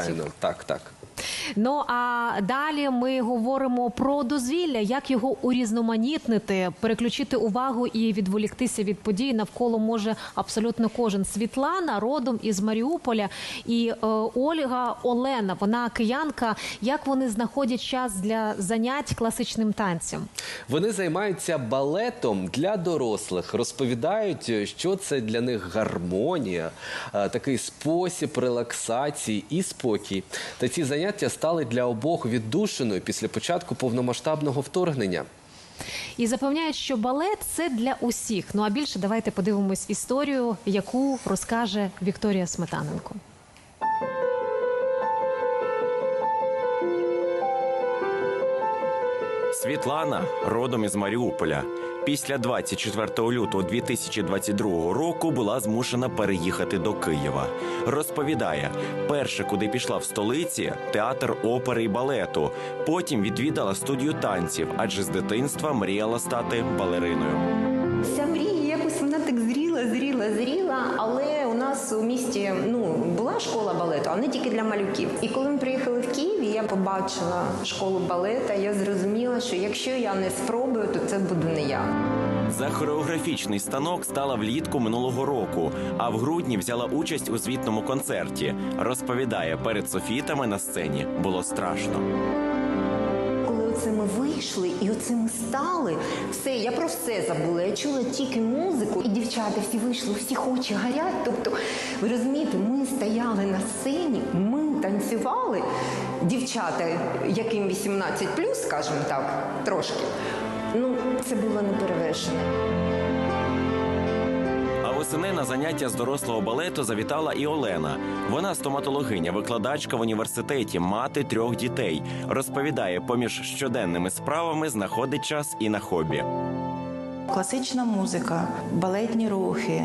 Звичайно, так, так. Ну а далі ми говоримо про дозвілля, як його урізноманітнити, переключити увагу і відволіктися від подій навколо може абсолютно кожен. Світлана родом із Маріуполя і е, Ольга Олена. Вона киянка. Як вони знаходять час для занять класичним танцем? Вони займаються балетом для дорослих, розповідають, що це для них гармонія, е, такий спосіб релаксації і спокій. Та ці заняття стали для обох віддушиною після початку повномасштабного вторгнення. І запевняють, що балет це для усіх. Ну а більше давайте подивимось історію, яку розкаже Вікторія Сметаненко. Світлана родом із Маріуполя. Після 24 лютого 2022 року була змушена переїхати до Києва. Розповідає, перше, куди пішла в столиці, театр опери і балету. Потім відвідала студію танців, адже з дитинства мріяла стати балериною. Ця мрія якось вона так зріла, зріла, зріла. Але нас у місті ну була школа балету, а не тільки для малюків. І коли ми приїхали в Київ, я побачила школу балета. Я зрозуміла, що якщо я не спробую, то це буду не я. За хореографічний станок стала влітку минулого року, а в грудні взяла участь у звітному концерті. Розповідає, перед софітами на сцені було страшно. Оце ми вийшли і оце ми стали, все, я про все забула. Я чула тільки музику, і дівчата всі вийшли, всі очі горять. Тобто, ви розумієте, ми стояли на сцені, ми танцювали. Дівчата, яким 18 скажімо так, трошки. Ну, це було неперевершено. Восени на заняття з дорослого балету завітала і Олена. Вона стоматологиня, викладачка в університеті, мати трьох дітей. Розповідає, поміж щоденними справами знаходить час і на хобі. Класична музика, балетні рухи,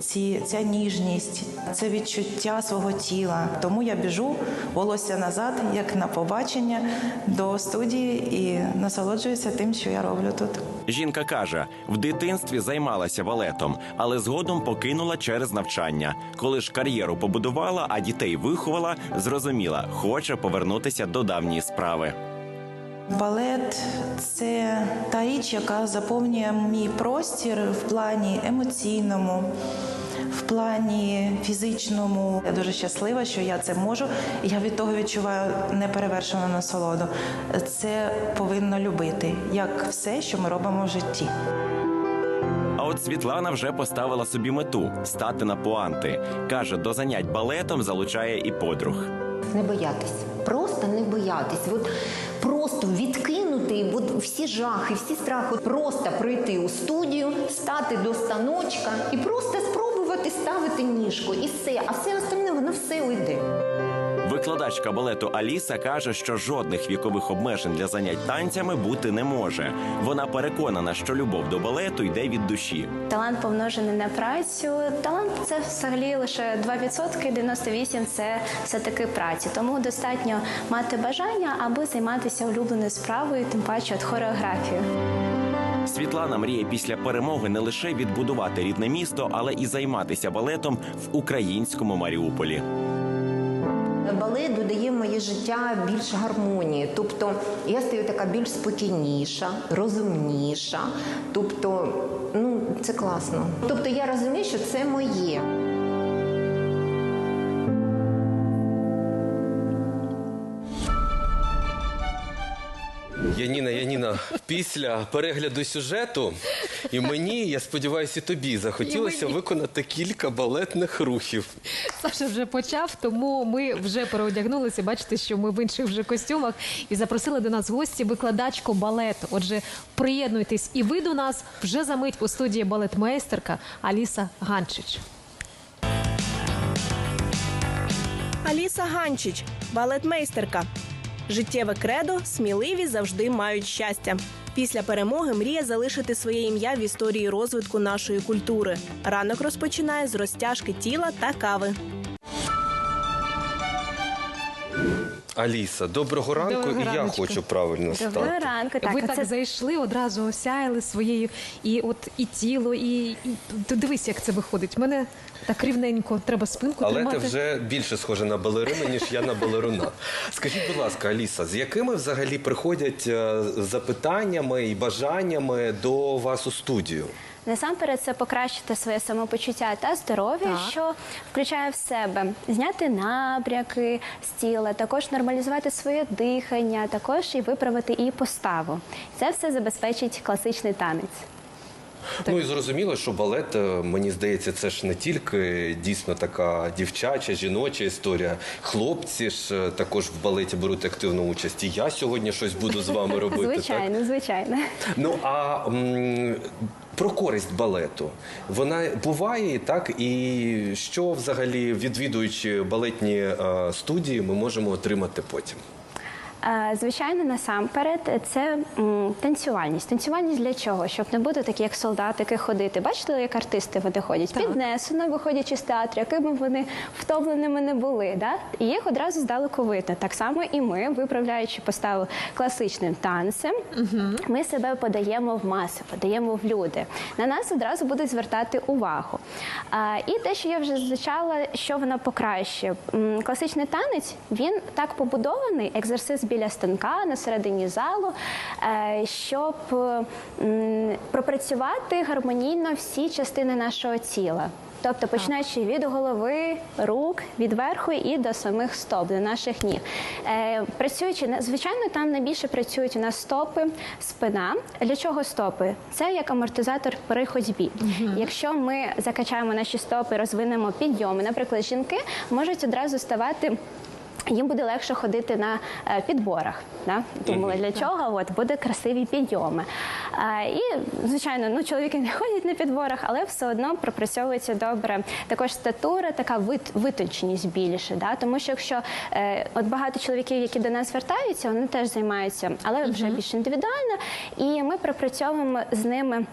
ці, ця ніжність, це відчуття свого тіла. Тому я біжу волосся назад, як на побачення до студії і насолоджуюся тим, що я роблю тут. Жінка каже, в дитинстві займалася балетом, але згодом покинула через навчання. Коли ж кар'єру побудувала, а дітей виховала, зрозуміла, хоче повернутися до давньої справи. Балет це та річ, яка заповнює мій простір в плані емоційному, в плані фізичному. Я дуже щаслива, що я це можу. Я від того відчуваю неперевершену насолоду. Це повинно любити, як все, що ми робимо в житті. А от Світлана вже поставила собі мету стати на пуанти. каже, до занять балетом залучає і подруг. Не боятись, просто не боятись. От просто відкинути от всі жахи, всі страхи, просто прийти у студію, стати до станочка і просто спробувати ставити ніжку. І все, а все остальне воно все уйде. Викладачка балету Аліса каже, що жодних вікових обмежень для занять танцями бути не може. Вона переконана, що любов до балету йде від душі. Талант помножений на працю. Талант це взагалі лише 2%, 98% – це все таки праці. Тому достатньо мати бажання, аби займатися улюбленою справою, тим паче от хореографією. Світлана мріє після перемоги не лише відбудувати рідне місто, але і займатися балетом в українському Маріуполі. Балет додає в моє життя більш гармонії. Тобто я стаю така більш спокійніша, розумніша. Тобто, ну це класно. Тобто я розумію, що це моє. Яніна, після перегляду сюжету і мені, я сподіваюся, і тобі захотілося І мені. виконати кілька балетних рухів. Саша вже почав, тому ми вже переодягнулися. Бачите, що ми в інших вже костюмах і запросили до нас в гості викладачку балету. Отже, приєднуйтесь, і ви до нас вже за мить у студії балетмейстерка Аліса Ганчич. Аліса Ганчич, балетмейстерка. Життєве кредо сміливі завжди мають щастя. Після перемоги мріє залишити своє ім'я в історії розвитку нашої культури. Ранок розпочинає з розтяжки тіла та кави. Аліса, доброго ранку, Доброго і я раночку. хочу правильно Доброго стати. ранку. Так, ви так це зайшли, одразу осяяли своєю і от і тіло, і, і ти дивись, як це виходить. Мене Так рівненько, треба спинку Але тримати. ти вже більше схожа на балерину, ніж я на балеруна. Скажіть, будь ласка, Аліса, з якими взагалі приходять е, запитаннями і бажаннями до вас у студію? Насамперед, це покращити своє самопочуття та здоров'я, Так. що включає в себе зняти набряки з тіла, також нормалізувати своє дихання, також і виправити і поставу. Це все забезпечить класичний танець. Ну і зрозуміло, що балет, е, мені здається, це ж не тільки дійсно така дівчача, жіноча історія. Хлопці ж е, також в балеті беруть активну участь. І я сьогодні щось буду з вами робити. Так? Звичайно, звичайно. Ну а м, про користь балету вона буває так, і що взагалі відвідуючи балетні е, студії, ми можемо отримати потім. Звичайно, насамперед це танцювальність. Танцювальність для чого? Щоб не бути такі, як солдатики, ходити. Бачите, як артисти вони ходять? Піднесено, виходячи з театру, якими б вони втомленими не були. Да? І їх одразу здалеку видно. Так само і ми, виправляючи поставу класичним танцем, ми себе подаємо в маси, подаємо в люди. На нас одразу будуть звертати увагу. А, і те, що я вже зазначала, що вона покращує. Класичний танець він так побудований, екзерсис біля станка на середині залу, е, щоб пропрацювати гармонійно всі частини нашого тіла. Тобто починаючи від голови, рук, від верху і до самих стоп, до наших ніг. Е, працюючи звичайно, там найбільше працюють у нас стопи, спина. Для чого стопи? Це як амортизатор при ходьбі. Якщо ми закачаємо наші стопи, розвинемо підйоми, наприклад, жінки можуть одразу ставати. Їм буде легше ходити на е, підборах. Да? Думала, для чого? От буде красиві підйоми. А, і, звичайно, ну чоловіки не ходять на підборах, але все одно пропрацьовується добре. Також статура, така вит, витонченість більше. Да? Тому що якщо е, от багато чоловіків, які до нас звертаються, вони теж займаються, але вже більш індивідуально, і ми пропрацьовуємо з ними.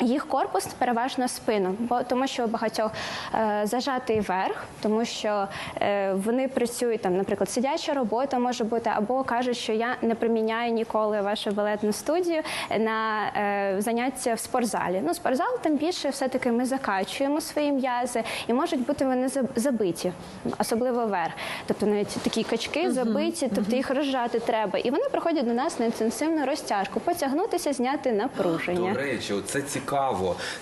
Їх корпус переважно спину, бо тому, що у багатьох е, зажатий верх, тому що е, вони працюють там, наприклад, сидяча робота може бути, або кажуть, що я не приміняю ніколи вашу балетну студію на е, заняття в спортзалі. Ну, спортзал тим більше все-таки ми закачуємо свої м'язи, і можуть бути вони заб- забиті, особливо верх. Тобто навіть такі качки забиті, тобто їх розжати треба. І вони приходять до нас на інтенсивну розтяжку, потягнутися, зняти напруження. До речі, це цікаво,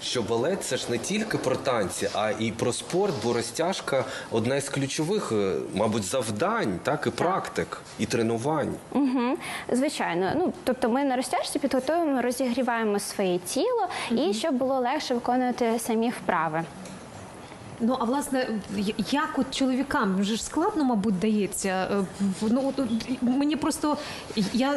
що балет це ж не тільки про танці, а і про спорт, бо розтяжка одна із ключових, е, мабуть, завдань, так і практик, і тренувань. Угу, звичайно. Ну тобто ми на розтяжці підготуємо, розігріваємо своє тіло і щоб було легше виконувати самі вправи. Ну а власне, як от чоловікам вже ж складно, мабуть, дається. Е, Ну от, мені просто я.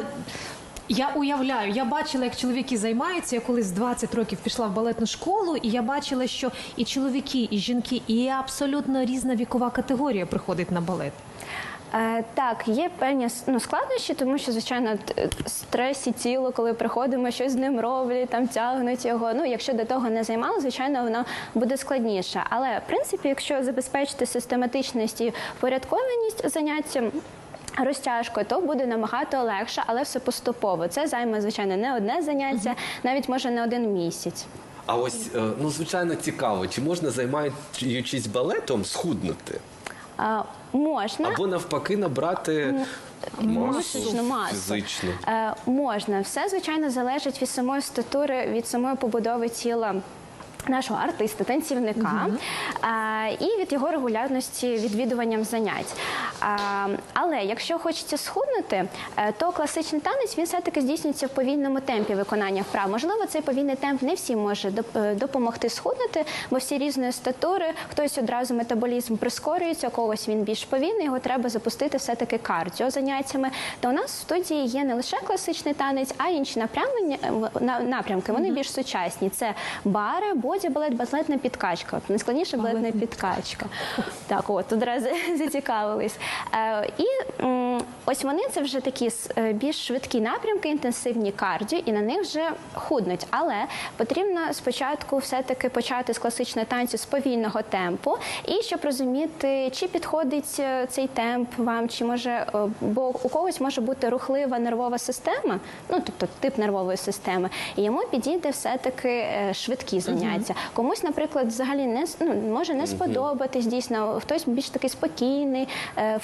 Я уявляю, я бачила, як чоловіки займаються. Я колись 20 років пішла в балетну школу, і я бачила, що і чоловіки, і жінки, і абсолютно різна вікова категорія приходить на балет. Е, так, є певні ну, складнощі, тому що, звичайно, т- стрес і тіло, коли приходимо, щось з ним роблять, там тягнуть його. Ну, якщо до того не займали, звичайно, воно буде складніше. Але в принципі, якщо забезпечити систематичність і порядкованість заняття. Розтяжкою, то буде набагато легше, але все поступово. Це займе, звичайно, не одне заняття, навіть може не один місяць. А ось е, ну звичайно цікаво, чи можна займаючись балетом схуднути? А, можна. Або навпаки набрати масу. Е, можна. Все, звичайно, залежить від самої статури, від самої побудови тіла. Нашого артиста, танцівника а, і від його регулярності відвідуванням занять. Але якщо хочеться схуднути, е, то класичний танець він все-таки здійснюється в повільному темпі виконання вправ. Можливо, цей повільний темп не всім може е, допомогти схуднути, бо всі різної статури, хтось одразу метаболізм прискорюється, у когось він більш повільний, його треба запустити все-таки кардіо заняттями. То у нас в студії є не лише класичний танець, а й інші е, напрямки. Вони більш сучасні. Це бари, боді, балет, балетна підкачка. От найскладніше балетна підкачка. Так, от одразу зацікавились. Е, І ось вони це вже такі е, більш швидкі напрямки, інтенсивні кардіо, і на них вже худнуть. Але потрібно спочатку все-таки почати з класичного танцю з повільного темпу, і щоб розуміти, чи підходить е, цей темп вам, чи може, бо у когось може бути рухлива нервова система, ну тобто тип нервової системи, і йому підійде все-таки швидкі заняття. Комусь, наприклад, взагалі не ну, може не сподобатись дійсно. Хтось більш такий спокійний,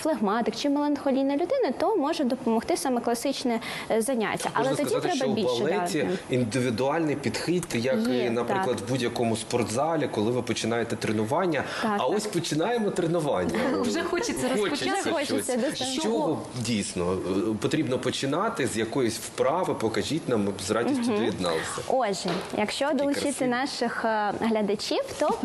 флегматик чи меланхолійна людина, то може допомогти саме класичне е, заняття. Але Можна тоді сказати, треба що у більше балеті да. індивідуальний підхід, як Є, і, наприклад, так. в будь-якому спортзалі, коли ви починаєте тренування. Так, а так. ось починаємо тренування. Вже хочеться розпочати. Хочеться. З чого дійсно е, потрібно починати з якоїсь вправи? Покажіть нам, ми б з радістю доєдналися. Отже, якщо долучити наших е, глядачів, то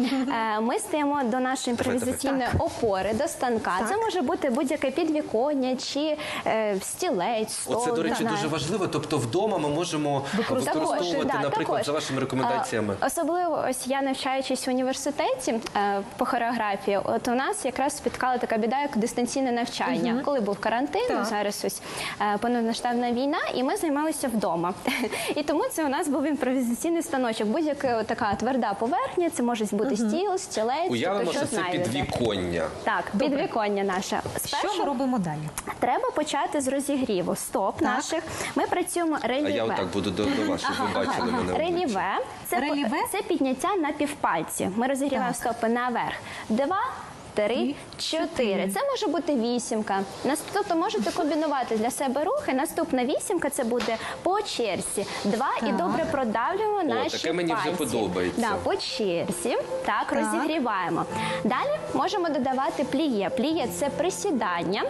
ми стаємо до нашої імпровізаційної опори, до станка. Це може бути будь-яке підвіконня чи е, стілець, стол. Оце, до речі, знаю. дуже важливо. Тобто вдома ми можемо використовувати, Також, да, наприклад, також. за вашими рекомендаціями. А, Особливо, ось я навчаючись в університеті е, по хореографії. От у нас якраз спіткала така біда, як дистанційне навчання. Коли був карантин, Так. зараз ось е, повномасштабна війна, і ми займалися вдома. І тому це у нас був імпровізаційний станочок. Будь-яка така тверда поверхня, це може бути стіл, стілець, Уявимо, тобто, що що це знайдете. підвіконня. Так, підвіконня наше. Що ми робимо далі? треба почати з розігріву стоп наших. Ми працюємо А я отак буду до, до вас, щоб ви бачили мене. обличчя. Реліве це, Реліве? це підняття на півпальці. Ми розігріваємо стопи наверх. Два. Три, чотири. Це може бути вісімка. Нас- Тобто можете комбінувати для себе рухи. Наступна вісімка це буде по черзі. Два і добре продавлюємо наші таке мені вже пальці. подобається. Да, по черзі. Так, розігріваємо. Далі можемо додавати пліє. Пліє це присідання.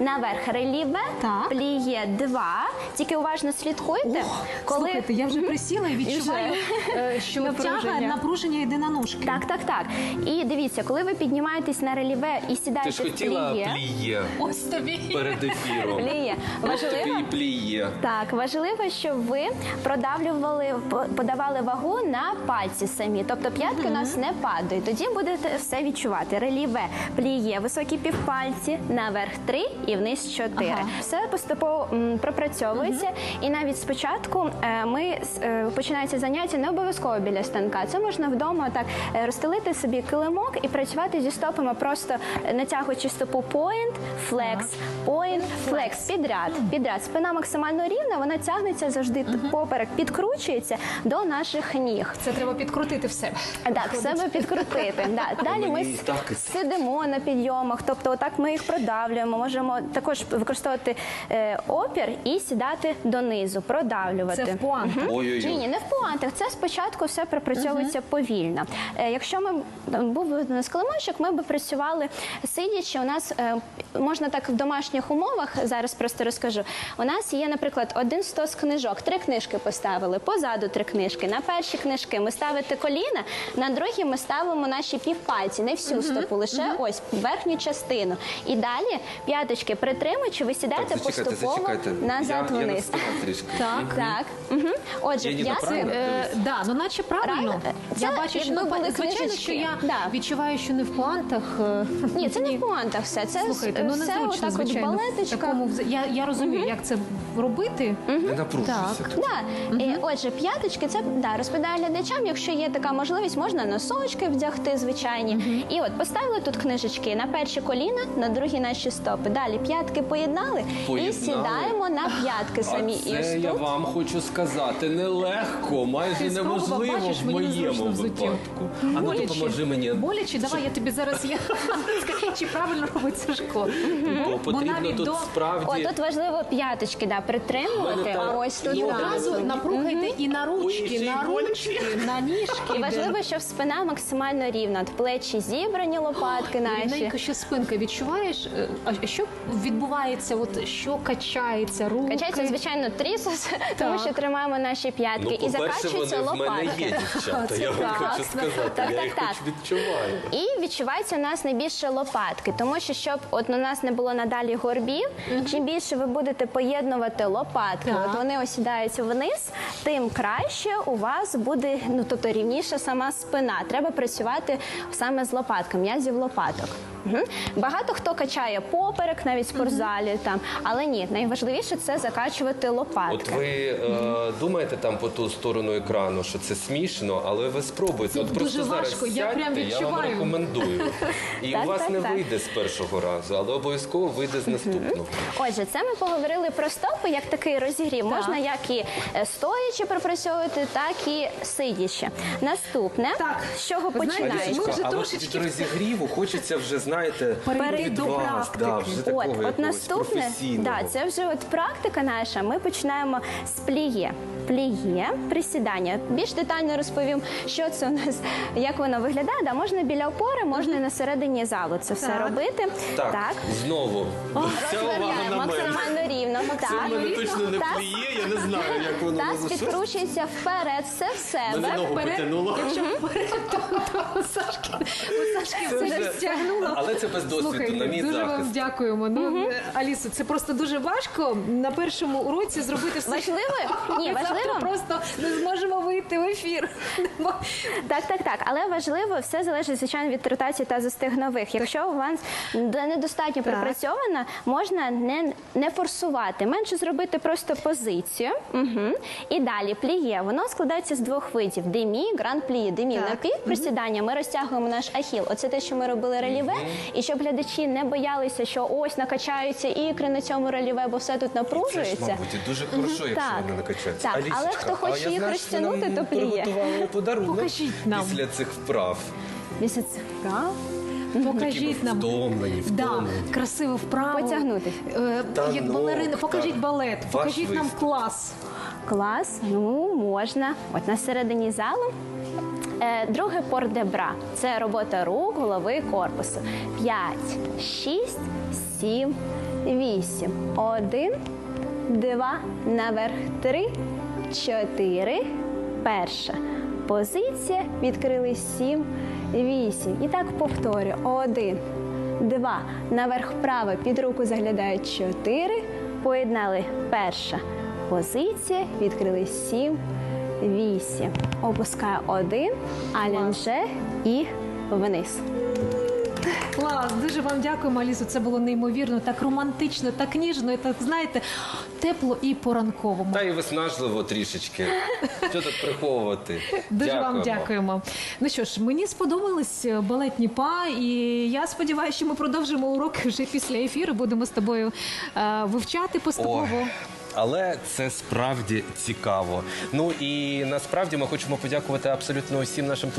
Наверх реліве, Так. пліє два. Тільки уважно слідкуйте. Слухайте, я вже присіла і відчуваю, е, що тяга, Напруження. напруження йде на ножки. Так, так, так. І дивіться, коли ви піднімаєтесь на реліве і Ти сідаєте ж в хотіла пліє, пліє Ось тобі. перед ефіром. пліє. Ось Важливо, тобі і пліє. Так, важливо, щоб ви продавлювали, по- подавали вагу на пальці самі. Тобто п'ятки у нас не падають. Тоді будете все відчувати. Реліве, пліє, високі півпальці, наверх три і вниз чотири. Ага. Все поступово м, пропрацьовується. І навіть спочатку е, ми с- е, починається заняття не обов'язково біля станка. Це можна вдома так е, розстелити собі килимок і працювати зі стопами, просто натягуючи стопу point, flex, point, flex, підряд, підряд. Спина максимально рівна, вона тягнеться завжди поперек, підкручується до наших ніг. Це треба підкрутити в себе. Так, себе підкрутити. Да. Далі ми с- сидимо на підйомах, тобто отак ми їх продавлюємо. Можемо також використовувати е, опір і сідати донизу, продавлювати. Це в пуантах. Ні, не в пуантах. Це спочатку все пропрацьовується повільно. Е, якщо ми був би у нас килимочок, ми б працювали сидячи. У нас е, можна так в домашніх умовах зараз просто розкажу. У нас є, наприклад, один стос книжок, три книжки поставили, позаду три книжки. На перші книжки ми ставите коліна, на другі ми ставимо наші півпальці, не всю стопу, лише ось верхню частину. І далі п'яточки притримуючи, ви сідаєте Так, зачекайте, поступово зачекайте. назад я, я вниз. трішки. Так, так. Отже, Яніна, п'ятки. правильно? Е, да, ну наче правильно. Правильно. Я бачу, що якби ну, були звичайно, книжечки. що я Да. відчуваю, що не в пуантах. е, Ні, це не в пуантах все. Це Слухайте, ну все незручно, отак от звичайно. в балеточка. Такому, вз- я, я розумію, як це робити. Не напружуйся. Так. Да. І, отже, п'яточки, це да, розповідаю глядачам, якщо є така можливість, можна носочки вдягти звичайні. І от поставили тут книжечки на перші коліна, на другі наші стопи. Далі п'ятки поєднали, Поєднали. і сідаємо на п'ятки самі. А і ось я тут вам хочу сказати нелегко, майже Ти спробував, неможливо бачиш, в мені моєму взуття. випадку. А ну Боляче. допоможи мені. Боляче, давай я тобі зараз я чи правильно робить Сашко. Бо потрібно навіть тут до- О, справді. тут важливо п'яточки да, притримувати. А ось тут І одразу напруга йде і на ручки, на ручки, на ніжки. І важливо, щоб спина максимально рівна. От плечі зібрані, лопатки наші. Рівненько ще спинка відчуваєш, Е, а що відбувається, от що качається, руки? Качається, звичайно, трісус, тому Так. що тримаємо наші п'ятки Ну, і по-перше, закачуються вони в мене лопатки. є, дівчата, я вам Так, хочу так, сказати. так, Я так, їх так. хоч відчуваю. І відчуваються у нас найбільше лопатки, тому що щоб от у нас не було надалі горбів, чим більше ви будете поєднувати лопатки, Так. от вони осідаються вниз, тим краще у вас буде ну тобто рівніша сама спина. Треба працювати саме з лопатками, м'язів лопаток. Мгм. Багато хто качає поперек, навіть в спортзалі там, але ні, найважливіше це закачувати лопатки. От ви е, думаєте там по ту сторону екрану, що це смішно, але ви спробуйте. Це От просто дуже зараз важко, я сядьте, прям я вам відчуваю. рекомендую. І Так, у вас так, не так. вийде з першого разу, але обов'язково вийде з наступного. Отже, це ми поговорили про стопи як такий розігрів. Можна як і е, стоячи пропрацьовувати, так і сидячи. Наступне, Так, з чого ви знаєте, починаєш? ми вже а от трошечки- від розігріву хочеться вже, знаєте, Перейти від до вас, практики. Да, вже такого От, от якогось наступне, професійного. да, це вже от практика наша. Ми починаємо з пліє. Пліє, присідання. Більш детально розповім, що це у нас, як воно виглядає. Да, можна біля опори, можна і на середині залу це все робити. Так, знову. Вся увага на мене. максимально рівно. Це в мене Так. точно не пліє, я не знаю, як воно Таз називається. підкручується вперед, все в Мене себе. ногу Вперед. потягнуло. Якщо вперед, то, то у Сашки, у Сашки Це все вже- ж стягнуло. Але це без досвіду, Слухайте, на мій дуже вам захист. дякуємо. Ну, Алісо, це просто дуже важко на першому уроці зробити все. Важливо? Ні, Ми завтра важливо. просто не зможемо вийти в ефір. Так, так, так. Але важливо, все залежить, звичайно, від ротації тазостегнових. Якщо у вас недостатньо пропрацьована, можна не, не форсувати, менше зробити просто позицію. Угу. І далі пліє. Воно складається з двох видів: демі, гранд пліє. Демі Так. на пів присідання. Ми розтягуємо наш ахіл. Оце те, що ми робили реліве. І щоб глядачі не боялися, що ось накачаються ікри на цьому реліве, бо все тут напружується. Це ж, мабуть, дуже хорошо, якщо Так. вони накачаються. Так, але хто хоче а я їх розтягнути, то пліє. Покажіть нам. після цих вправ. Місяць. Так. Покажіть нам. Втомлені, Да, втомлені. красиву вправу. Потягнути. Е, Та як ну, балерина. Покажіть балет, Ваш покажіть нам виступ. клас. Клас, ну можна. От на середині залу. Е, друге пордебра. Це робота рук, голови, корпусу. П'ять, шість, сім, вісім. Один, два, наверх. Три, чотири. Перша. Позиція. Відкрили сім, вісім. І так повторю. Один, два. Наверх вправо. Під руку заглядають чотири. Поєднали перша. Позиція. Відкрили сім, вісім. Опускаю один, алянже і вниз. Клас, дуже вам дякуємо, Алісо. Це було неймовірно, так романтично, так ніжно, і так знаєте, тепло і по-ранковому. Та й виснажливо трішечки. Що тут приховувати? Дуже вам Дякуємо. Ну що ж, мені сподобались е, балетні па, і я сподіваюся, що ми продовжимо уроки вже після ефіру. Будемо з тобою е, вивчати поступово. Ой, Але це справді цікаво. Ну і насправді ми хочемо подякувати абсолютно усім нашим теле.